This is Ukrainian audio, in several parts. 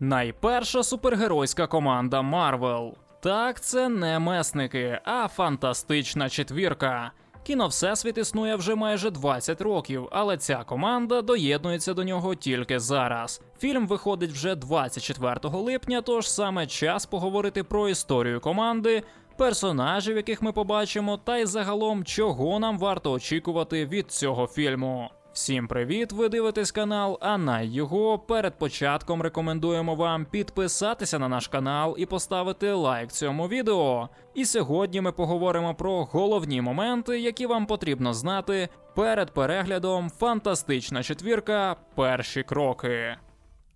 Найперша супергеройська команда Марвел. Так, це не месники, а фантастична четвірка. Кіно Всесвіт існує вже майже 20 років, але ця команда доєднується до нього тільки зараз. Фільм виходить вже 24 липня, тож саме час поговорити про історію команди, персонажів, яких ми побачимо, та й загалом, чого нам варто очікувати від цього фільму. Всім привіт! Ви дивитесь канал, а на його перед початком рекомендуємо вам підписатися на наш канал і поставити лайк цьому відео. І сьогодні ми поговоримо про головні моменти, які вам потрібно знати перед переглядом Фантастична четвірка. Перші кроки.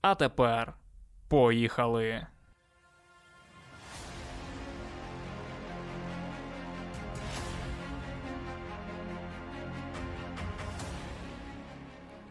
А тепер поїхали.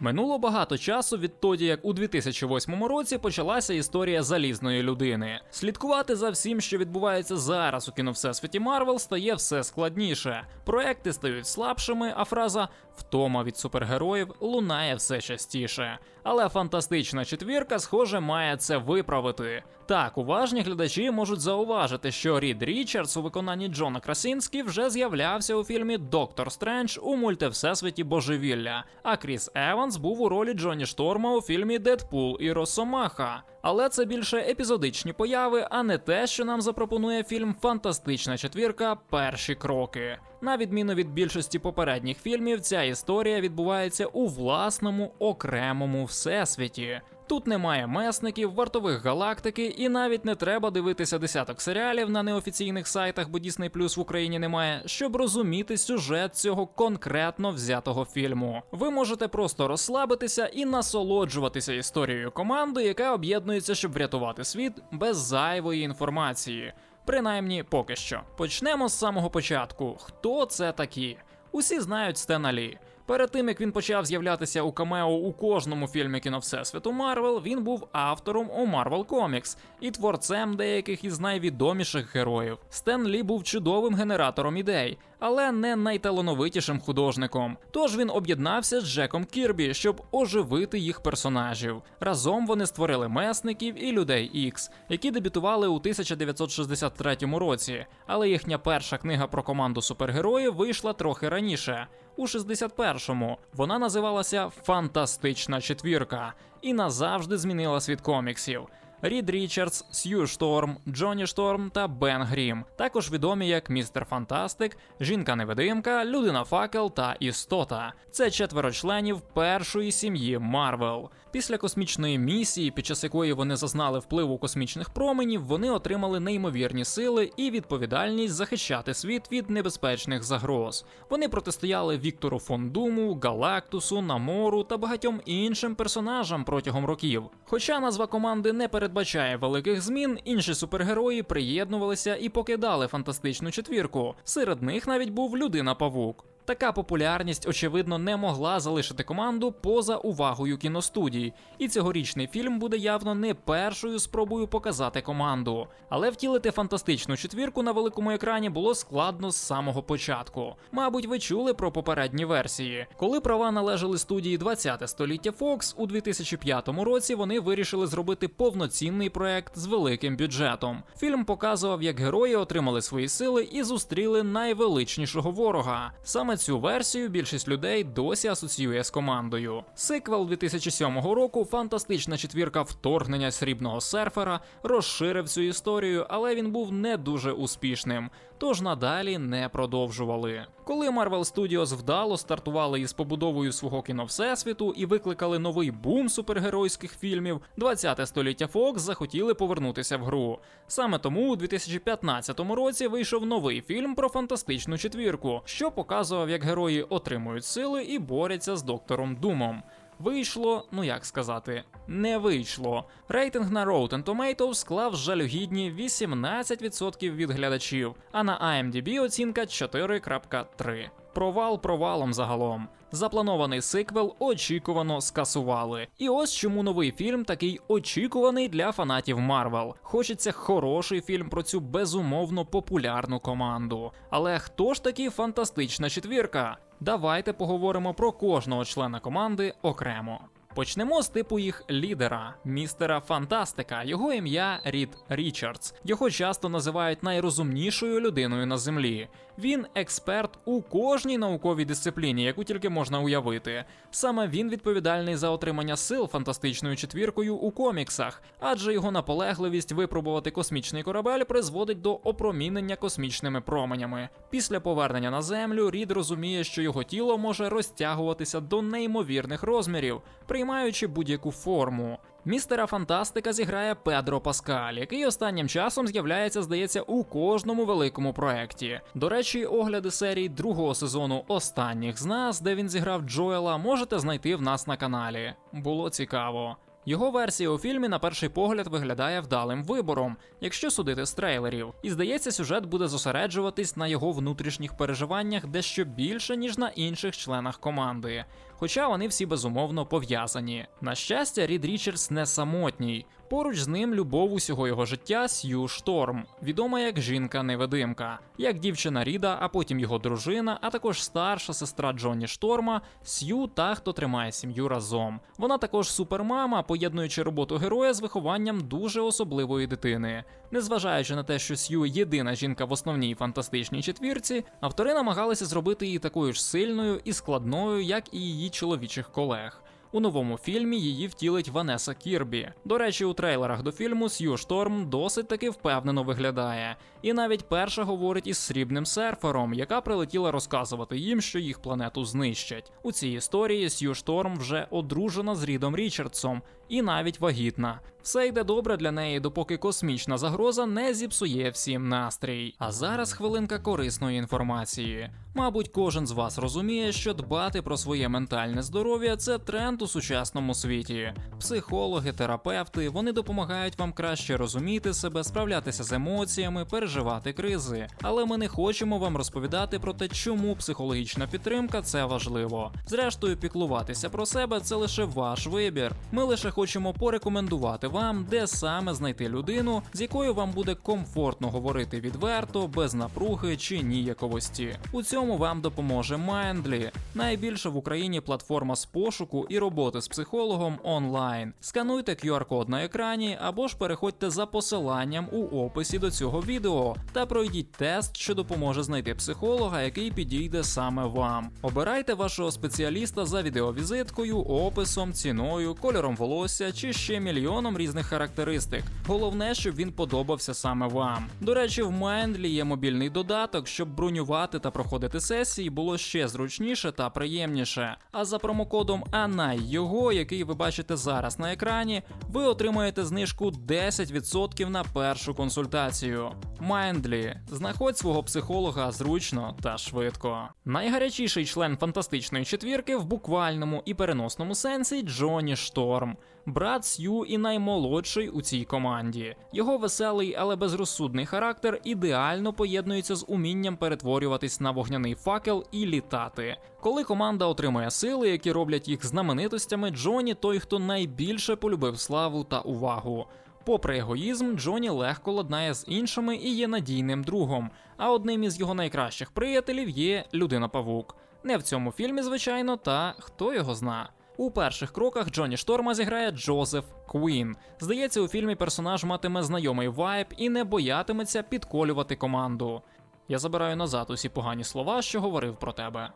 Минуло багато часу відтоді, як у 2008 році почалася історія залізної людини. Слідкувати за всім, що відбувається зараз у кіно Всесвіті Марвел, стає все складніше. Проекти стають слабшими, а фраза втома від супергероїв лунає все частіше. Але фантастична четвірка, схоже, має це виправити. Так, уважні глядачі можуть зауважити, що Рід Річардс у виконанні Джона Красінські вже з'являвся у фільмі Доктор Стрендж у мультивсесвіті Божевілля, а Кріс Еванс був у ролі Джоні Шторма у фільмі Дедпул і Росомаха. Але це більше епізодичні появи, а не те, що нам запропонує фільм Фантастична четвірка. Перші кроки. На відміну від більшості попередніх фільмів, ця історія відбувається у власному окремому всесвіті. Тут немає месників, вартових галактики, і навіть не треба дивитися десяток серіалів на неофіційних сайтах, бо Disney Plus в Україні немає, щоб розуміти сюжет цього конкретно взятого фільму. Ви можете просто розслабитися і насолоджуватися історією команди, яка об'єднується, щоб врятувати світ без зайвої інформації. Принаймні, поки що. Почнемо з самого початку. Хто це такі? Усі знають Стена Лі. Перед тим як він почав з'являтися у камео у кожному фільмі кіно Всесвіту Марвел, він був автором у Marvel Comics і творцем деяких із найвідоміших героїв. Стен Лі був чудовим генератором ідей, але не найталановитішим художником. Тож він об'єднався з Джеком Кірбі, щоб оживити їх персонажів. Разом вони створили месників і людей Ікс, які дебютували у 1963 році. Але їхня перша книга про команду супергероїв вийшла трохи раніше. У 61-му вона називалася Фантастична четвірка і назавжди змінила світ коміксів. Рід Річардс, Сью Шторм, Джонні Шторм та Бен Грім, також відомі як Містер Фантастик, Жінка-невидимка, Людина Факел та Істота. Це четверо членів першої сім'ї Марвел. Після космічної місії, під час якої вони зазнали впливу космічних променів, вони отримали неймовірні сили і відповідальність захищати світ від небезпечних загроз. Вони протистояли Віктору Фондуму, Галактусу, Намору та багатьом іншим персонажам протягом років. Хоча назва команди не передбачає великих змін, інші супергерої приєднувалися і покидали фантастичну четвірку. Серед них навіть був людина Павук. Така популярність, очевидно, не могла залишити команду поза увагою кіностудій, і цьогорічний фільм буде явно не першою спробою показати команду. Але втілити фантастичну четвірку на великому екрані було складно з самого початку. Мабуть, ви чули про попередні версії. Коли права належали студії 20 століття Fox, у 2005 році вони вирішили зробити повноцінний проект з великим бюджетом. Фільм показував, як герої отримали свої сили і зустріли найвеличнішого ворога. Саме цю версію більшість людей досі асоціює з командою. Сиквел 2007 року, фантастична четвірка вторгнення срібного серфера, розширив цю історію, але він був не дуже успішним, тож надалі не продовжували. Коли Marvel Studios вдало стартували із побудовою свого кіно всесвіту і викликали новий бум супергеройських фільмів, 20 століття Fox захотіли повернутися в гру. Саме тому у 2015 році вийшов новий фільм про фантастичну четвірку, що показував, як герої отримують сили і борються з доктором Думом. Вийшло, ну як сказати, не вийшло. Рейтинг на Rotten Tomatoes склав жалюгідні 18% від глядачів, а на IMDb оцінка 4.3. Провал провалом загалом. Запланований сиквел очікувано скасували. І ось чому новий фільм такий очікуваний для фанатів Марвел. Хочеться хороший фільм про цю безумовно популярну команду. Але хто ж таки фантастична четвірка? Давайте поговоримо про кожного члена команди окремо. Почнемо з типу їх лідера, містера Фантастика. Його ім'я Рід Річардс. Його часто називають найрозумнішою людиною на землі. Він експерт у кожній науковій дисципліні, яку тільки можна уявити. Саме він відповідальний за отримання сил фантастичною четвіркою у коміксах, адже його наполегливість випробувати космічний корабель призводить до опромінення космічними променями. Після повернення на землю Рід розуміє, що його тіло може розтягуватися до неймовірних розмірів, приймаючи будь-яку форму. Містера Фантастика зіграє Педро Паскаль, який останнім часом з'являється, здається, у кожному великому проекті. До речі, огляди серії другого сезону Останніх з нас, де він зіграв Джоела, можете знайти в нас на каналі. Було цікаво. Його версія у фільмі на перший погляд виглядає вдалим вибором, якщо судити з трейлерів. І здається, сюжет буде зосереджуватись на його внутрішніх переживаннях дещо більше, ніж на інших членах команди. Хоча вони всі безумовно пов'язані. На щастя, Рід Річардс не самотній. Поруч з ним любов усього його життя Сью Шторм, відома як жінка-невидимка, як дівчина Ріда, а потім його дружина, а також старша сестра Джонні Шторма, Сью та хто тримає сім'ю разом. Вона також супермама, поєднуючи роботу героя з вихованням дуже особливої дитини. Незважаючи на те, що Сью єдина жінка в основній фантастичній четвірці, автори намагалися зробити її такою ж сильною і складною, як і її чоловічих колег. У новому фільмі її втілить Ванеса Кірбі. До речі, у трейлерах до фільму Сью Шторм досить таки впевнено виглядає. І навіть перша говорить із срібним серфером, яка прилетіла розказувати їм, що їх планету знищать. У цій історії Сью Шторм вже одружена з Рідом Річардсом і навіть вагітна. Все йде добре для неї, допоки космічна загроза не зіпсує всім настрій. А зараз хвилинка корисної інформації. Мабуть, кожен з вас розуміє, що дбати про своє ментальне здоров'я це тренд у сучасному світі. Психологи, терапевти вони допомагають вам краще розуміти себе, справлятися з емоціями, переживати кризи. Але ми не хочемо вам розповідати про те, чому психологічна підтримка це важливо. Зрештою, піклуватися про себе це лише ваш вибір. Ми лише хочемо порекомендувати вам, де саме знайти людину, з якою вам буде комфортно говорити відверто, без напруги чи ніяковості. У цьому вам допоможе Mindly, найбільша в Україні платформа з пошуку і роботи з психологом онлайн. Скануйте QR-код на екрані або ж переходьте за посиланням у описі до цього відео та пройдіть тест, що допоможе знайти психолога, який підійде саме вам. Обирайте вашого спеціаліста за відеовізиткою, описом, ціною, кольором волосся чи ще мільйоном різних характеристик. Головне, щоб він подобався саме вам. До речі, в Mindly є мобільний додаток, щоб бронювати та проходити сесії було ще зручніше та приємніше. А за промокодом АНАЙ його, який ви бачите зараз на екрані, ви отримаєте знижку 10% на першу консультацію. Mindly. знаходь свого психолога зручно та швидко. Найгарячіший член фантастичної четвірки в буквальному і переносному сенсі Джоні Шторм. Брат Сью і наймолодший у цій команді. Його веселий, але безрозсудний характер ідеально поєднується з умінням перетворюватись на вогняний факел і літати. Коли команда отримує сили, які роблять їх знаменитостями, Джоні той, хто найбільше полюбив славу та увагу. Попри егоїзм, Джоні легко ладнає з іншими і є надійним другом. А одним із його найкращих приятелів є людина Павук. Не в цьому фільмі, звичайно, та хто його зна. У перших кроках Джоні Шторма зіграє Джозеф Квін. Здається, у фільмі персонаж матиме знайомий вайб і не боятиметься підколювати команду. Я забираю назад усі погані слова, що говорив про тебе.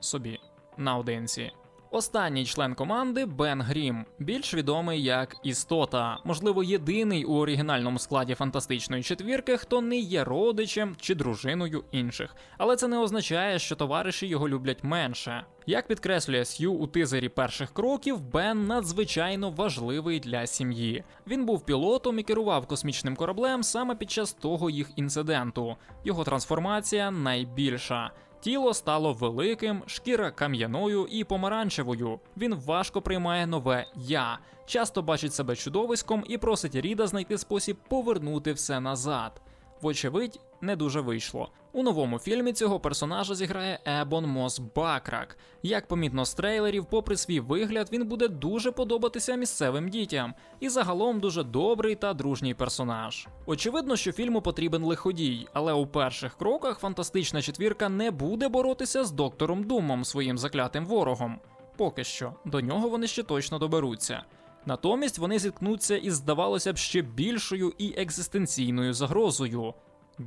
Собі наодинці. Останній член команди Бен Грім, більш відомий як істота, можливо, єдиний у оригінальному складі фантастичної четвірки, хто не є родичем чи дружиною інших. Але це не означає, що товариші його люблять менше. Як підкреслює Сью у тизері перших кроків, Бен надзвичайно важливий для сім'ї. Він був пілотом і керував космічним кораблем саме під час того їх інциденту. Його трансформація найбільша. Тіло стало великим, шкіра кам'яною і помаранчевою. Він важко приймає нове я, часто бачить себе чудовиськом і просить Ріда знайти спосіб повернути все назад. Вочевидь, не дуже вийшло. У новому фільмі цього персонажа зіграє Ебон Мос Бакрак. Як помітно з трейлерів, попри свій вигляд, він буде дуже подобатися місцевим дітям, і загалом дуже добрий та дружній персонаж. Очевидно, що фільму потрібен лиходій, але у перших кроках фантастична четвірка не буде боротися з доктором Думом, своїм заклятим ворогом. Поки що, до нього вони ще точно доберуться. Натомість вони зіткнуться із, здавалося б, ще більшою і екзистенційною загрозою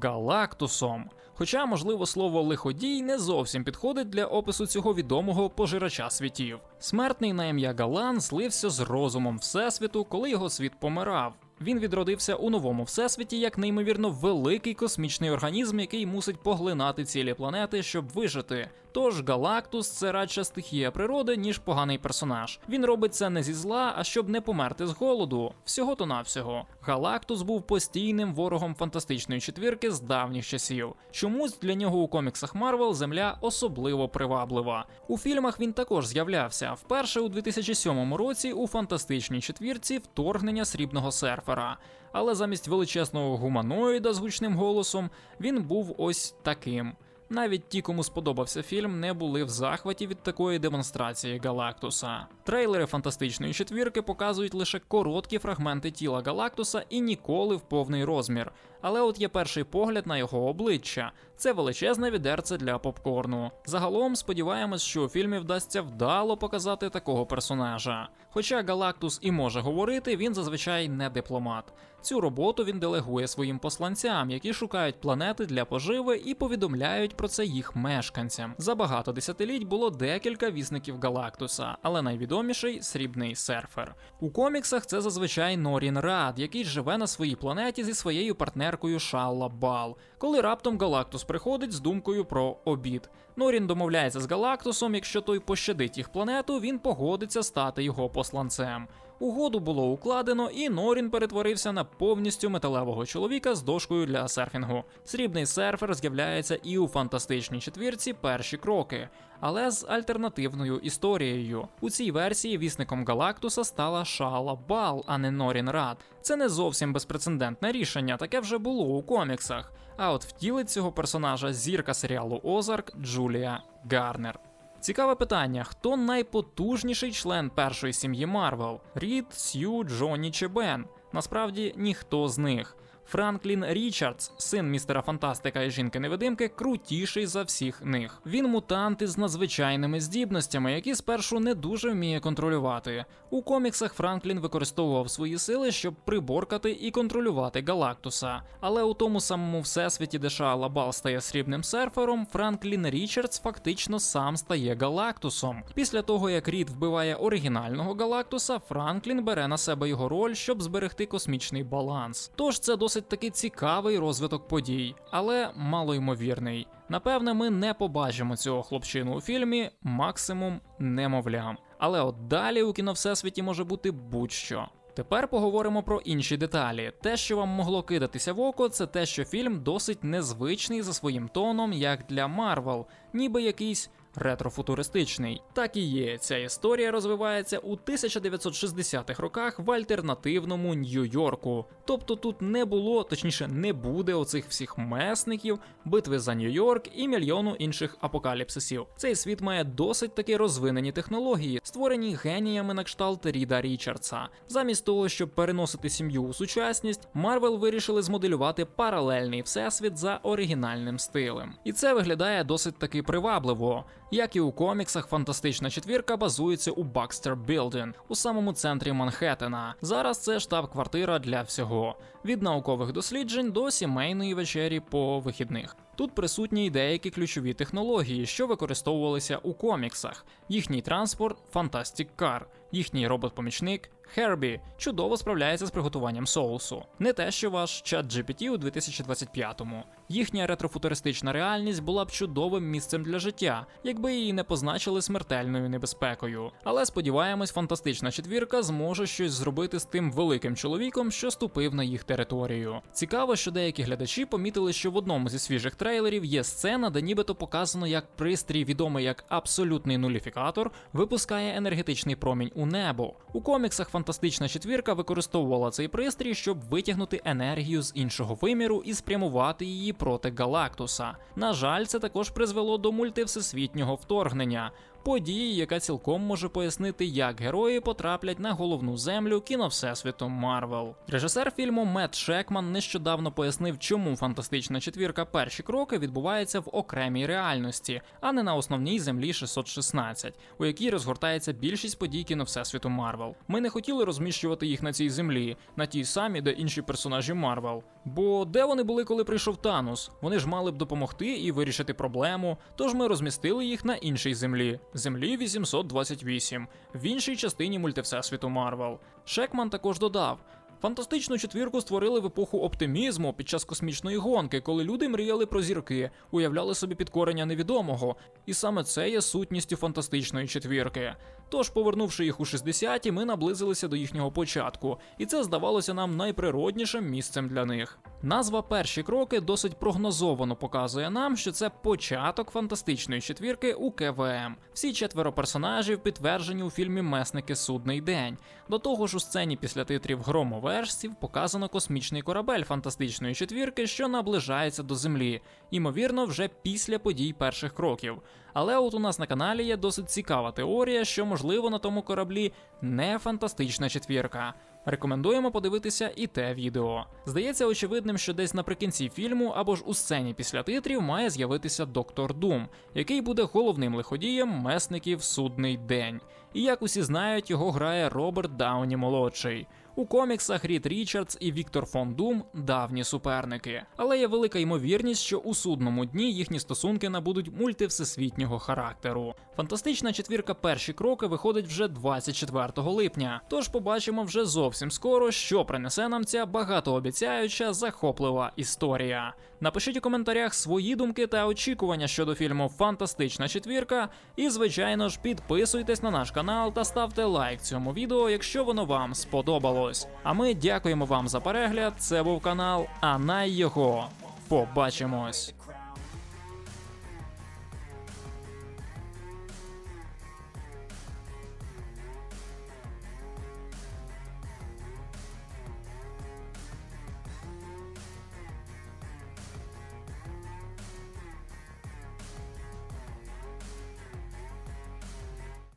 Галактусом. Хоча, можливо, слово лиходій не зовсім підходить для опису цього відомого пожирача світів. Смертний на ім'я Галан злився з розумом Всесвіту, коли його світ помирав. Він відродився у новому всесвіті як неймовірно великий космічний організм, який мусить поглинати цілі планети, щоб вижити. Тож Галактус це радше стихія природи, ніж поганий персонаж. Він робить це не зі зла, а щоб не померти з голоду. Всього то навсього. Галактус був постійним ворогом фантастичної четвірки з давніх часів. Чомусь для нього у коміксах Марвел земля особливо приваблива. У фільмах він також з'являвся вперше у 2007 році у фантастичній четвірці вторгнення срібного серфера. Але замість величезного гуманоїда з гучним голосом він був ось таким. Навіть ті, кому сподобався фільм, не були в захваті від такої демонстрації Галактуса. Трейлери фантастичної четвірки показують лише короткі фрагменти тіла Галактуса і ніколи в повний розмір. Але от є перший погляд на його обличчя. Це величезне відерце для попкорну. Загалом сподіваємось, що у фільмі вдасться вдало показати такого персонажа. Хоча Галактус і може говорити, він зазвичай не дипломат. Цю роботу він делегує своїм посланцям, які шукають планети для поживи і повідомляють про це їх мешканцям. За багато десятиліть було декілька вісників Галактуса, але найвідоміший срібний серфер. У коміксах це зазвичай Норін Рад, який живе на своїй планеті зі своєю партнеркою Шалла Бал. Коли раптом Галактус приходить з думкою про обід. Норін домовляється з Галактусом, якщо той пощадить їх планету, він погодиться стати його посланцем. Угоду було укладено, і Норін перетворився на повністю металевого чоловіка з дошкою для серфінгу. Срібний серфер з'являється і у фантастичній четвірці перші кроки, але з альтернативною історією. У цій версії вісником Галактуса стала Шала Бал, а не Норін Рад. Це не зовсім безпрецедентне рішення, таке вже було у коміксах. А от втілить цього персонажа зірка серіалу Озарк Джулія Гарнер. Цікаве питання: хто найпотужніший член першої сім'ї Марвел? Рід, Сью, Джонні чи Бен? Насправді ніхто з них. Франклін Річардс, син містера Фантастика і жінки-невидимки, крутіший за всіх них. Він мутант із надзвичайними здібностями, які спершу не дуже вміє контролювати. У коміксах Франклін використовував свої сили, щоб приборкати і контролювати Галактуса. Але у тому самому всесвіті, де Шаа Лабал стає срібним серфером, Франклін Річардс фактично сам стає Галактусом. Після того, як Рід вбиває оригінального Галактуса, Франклін бере на себе його роль, щоб зберегти космічний баланс. Тож це досить таки цікавий розвиток подій, але малоймовірний. Напевне, ми не побачимо цього хлопчину у фільмі, максимум немовлям. Але от далі у кіно всесвіті може бути будь-що. Тепер поговоримо про інші деталі. Те, що вам могло кидатися в око, це те, що фільм досить незвичний за своїм тоном, як для Марвел, ніби якийсь ретрофутуристичний. Так і є. Ця історія розвивається у 1960-х роках в альтернативному Нью-Йорку. Тобто тут не було, точніше, не буде оцих всіх месників, битви за Нью-Йорк і мільйону інших апокаліпсисів. Цей світ має досить таки розвинені технології, створені геніями на кшталт Ріда Річардса. Замість того, щоб переносити сім'ю у сучасність, Марвел вирішили змоделювати паралельний всесвіт за оригінальним стилем. І це виглядає досить таки привабливо. Як і у коміксах, фантастична четвірка базується у Бакстер Білден у самому центрі Манхеттена. Зараз це штаб-квартира для всього: від наукових досліджень до сімейної вечері по вихідних. Тут присутні й деякі ключові технології, що використовувалися у коміксах. Їхній транспорт Fantastic Car, їхній робот-помічник Хербі чудово справляється з приготуванням соусу. Не те, що ваш чат GPT у 2025-му. Їхня ретрофутуристична реальність була б чудовим місцем для життя, якби її не позначили смертельною небезпекою. Але сподіваємось, фантастична четвірка зможе щось зробити з тим великим чоловіком, що ступив на їх територію. Цікаво, що деякі глядачі помітили, що в одному зі свіжих трейлерів є сцена, де нібито показано, як пристрій, відомий як абсолютний нуліфікатор, випускає енергетичний промінь у небо. У коміксах фантастична четвірка використовувала цей пристрій, щоб витягнути енергію з іншого виміру і спрямувати її проти Галактуса. На жаль, це також призвело до мультивсесвітнього вторгнення. Події, яка цілком може пояснити, як герої потраплять на головну землю кіно Всесвіту Марвел. Режисер фільму Мет Шекман нещодавно пояснив, чому фантастична четвірка перші кроки відбувається в окремій реальності, а не на основній землі 616, у якій розгортається більшість подій кіно Всесвіту Марвел. Ми не хотіли розміщувати їх на цій землі, на тій самій, де інші персонажі Марвел. Бо де вони були, коли прийшов Танус? Вони ж мали б допомогти і вирішити проблему. Тож ми розмістили їх на іншій землі землі 828, в іншій частині мультивсесвіту Марвел. Шекман також додав. Фантастичну четвірку створили в епоху оптимізму під час космічної гонки, коли люди мріяли про зірки, уявляли собі підкорення невідомого, і саме це є сутністю фантастичної четвірки. Тож, повернувши їх у 60-ті, ми наблизилися до їхнього початку, і це здавалося нам найприроднішим місцем для них. Назва перші кроки досить прогнозовано показує нам, що це початок фантастичної четвірки у КВМ. Всі четверо персонажів підтверджені у фільмі Месники Судний день. До того ж, у сцені після титрів громовержців показано космічний корабель фантастичної четвірки, що наближається до землі, ймовірно, вже після подій перших кроків. Але от у нас на каналі є досить цікава теорія, що можливо на тому кораблі не фантастична четвірка. Рекомендуємо подивитися і те відео. Здається очевидним, що десь наприкінці фільму або ж у сцені після титрів має з'явитися доктор Дум, який буде головним лиходієм месників судний день. І як усі знають, його грає Роберт Дауні молодший. У коміксах Рід Річардс і Віктор фон Дум давні суперники, але є велика ймовірність, що у судному дні їхні стосунки набудуть мультивсесвітнього характеру. Фантастична четвірка перші кроки виходить вже 24 липня. Тож побачимо вже зовсім скоро, що принесе нам ця багатообіцяюча захоплива історія. Напишіть у коментарях свої думки та очікування щодо фільму Фантастична четвірка. І, звичайно ж, підписуйтесь на наш канал та ставте лайк цьому відео, якщо воно вам сподобалось. А ми дякуємо вам за перегляд. Це був канал Анай його. Побачимось.